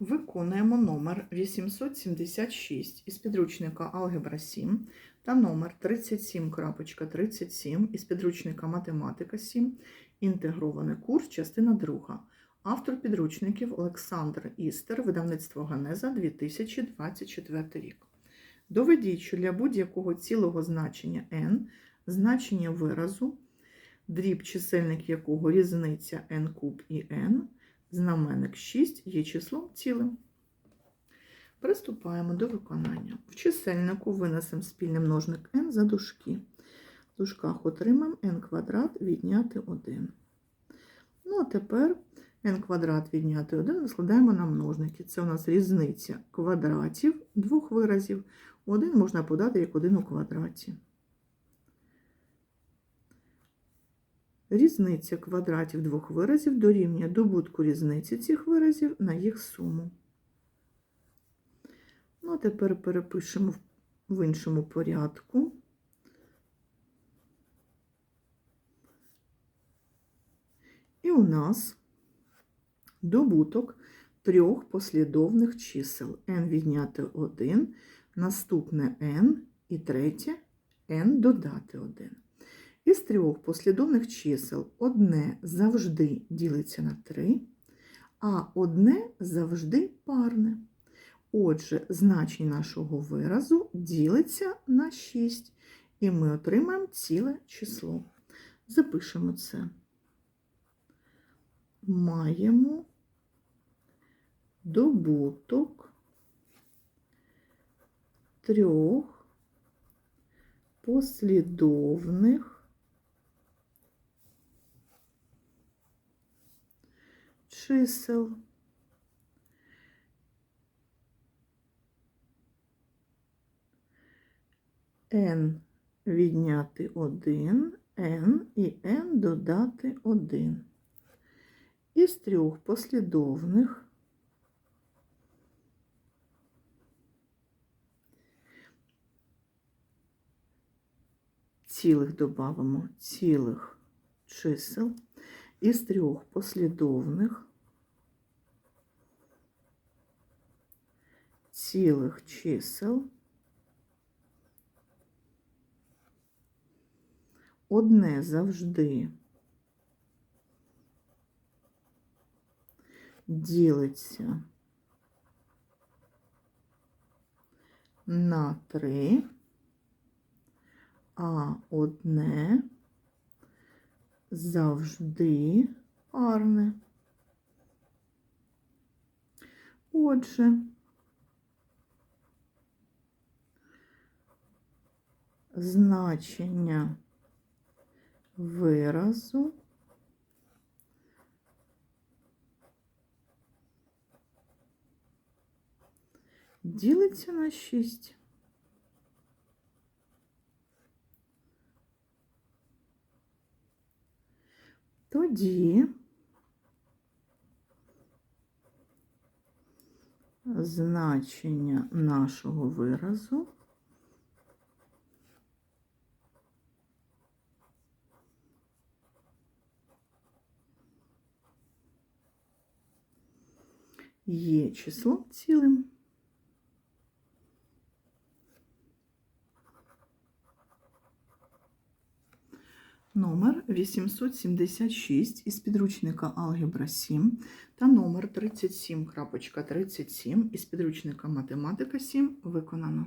Виконуємо номер 876 із підручника Алгебра 7 та номер 37.37 із підручника Математика 7. Інтегрований курс, частина 2. Автор підручників Олександр Істер, видавництво Ганеза 2024 рік. Доведіть, що для будь-якого цілого значення n значення виразу, дріб чисельник якого різниця n куб і n, знаменник 6 є числом цілим. Приступаємо до виконання. В чисельнику винесемо спільний множник n за дужки. В дужках отримаємо n квадрат відняти 1. Ну, а тепер n квадрат відняти 1 розкладаємо на множники. Це у нас різниця квадратів двох виразів. Один можна подати як 1 у квадраті. Різниця квадратів двох виразів дорівнює добутку різниці цих виразів на їх суму. Ну, а тепер перепишемо в іншому порядку. І у нас добуток трьох послідовних чисел n відняти 1, наступне n і третє n додати 1. Із трьох послідовних чисел одне завжди ділиться на 3, а одне завжди парне. Отже, значення нашого виразу ділиться на 6, і ми отримаємо ціле число. Запишемо це. Маємо добуток трьох послідовних чисел. n відняти 1, n і n додати 1. Із трьох послідовних цілих додамо цілих чисел із трьох послідовних цілих чисел. Одне завжди. Ділиться на 3, а одне завжди парне. Отже, значення виразу ділиться на 6. Тоді значення нашого виразу є числом цілим. Номер 876 із підручника Алгебра 7 та номер 37.37 із підручника Математика 7 виконано.